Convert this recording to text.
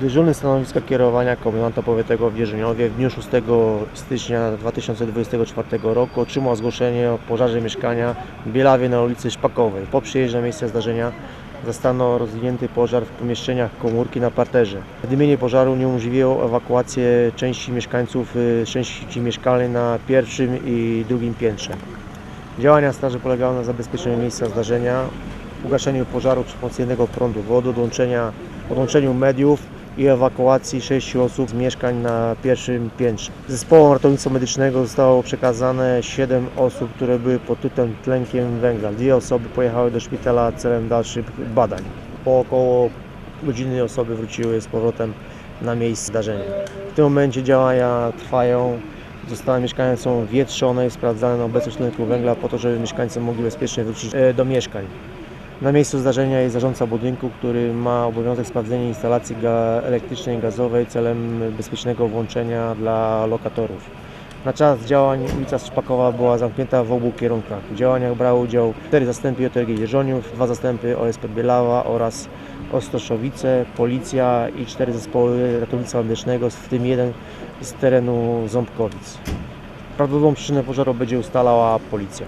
Dyżurny stanowiska kierowania komendanta powiatowego w Wierzyniowie w dniu 6 stycznia 2024 roku otrzymał zgłoszenie o pożarze mieszkania w Bielawie na ulicy Szpakowej. Po przyjeździe na miejsce zdarzenia zastano rozwinięty pożar w pomieszczeniach komórki na parterze. Zadymienie pożaru uniemożliwiło ewakuację części mieszkańców y, części mieszkalnej na pierwszym i drugim piętrze. Działania straży polegały na zabezpieczeniu miejsca zdarzenia, ugaszeniu pożaru przy pomocy jednego prądu wody, podłączeniu mediów i ewakuacji sześciu osób z mieszkań na pierwszym piętrze. Zespołom ratownictwa medycznego zostało przekazane 7 osób, które były pokryte tlenkiem węgla. Dwie osoby pojechały do szpitala celem dalszych badań. Po około godziny osoby wróciły z powrotem na miejsce zdarzenia. W tym momencie działania trwają. Zostały mieszkania są wietrzone i sprawdzane na obecność tlenku węgla po to, żeby mieszkańcy mogli bezpiecznie wrócić e, do mieszkań. Na miejscu zdarzenia jest zarządca budynku, który ma obowiązek sprawdzenia instalacji elektrycznej i gazowej celem bezpiecznego włączenia dla lokatorów. Na czas działań ulica Szpakowa była zamknięta w obu kierunkach. W działaniach brały udział 4 zastępy JRG Dzierżoniów, 2 zastępy OSP Bielawa oraz Ostoszowice, policja i 4 zespoły ratownictwa medycznego, w tym jeden z terenu Ząbkowic. Prawdopodobną przyczynę pożaru będzie ustalała policja.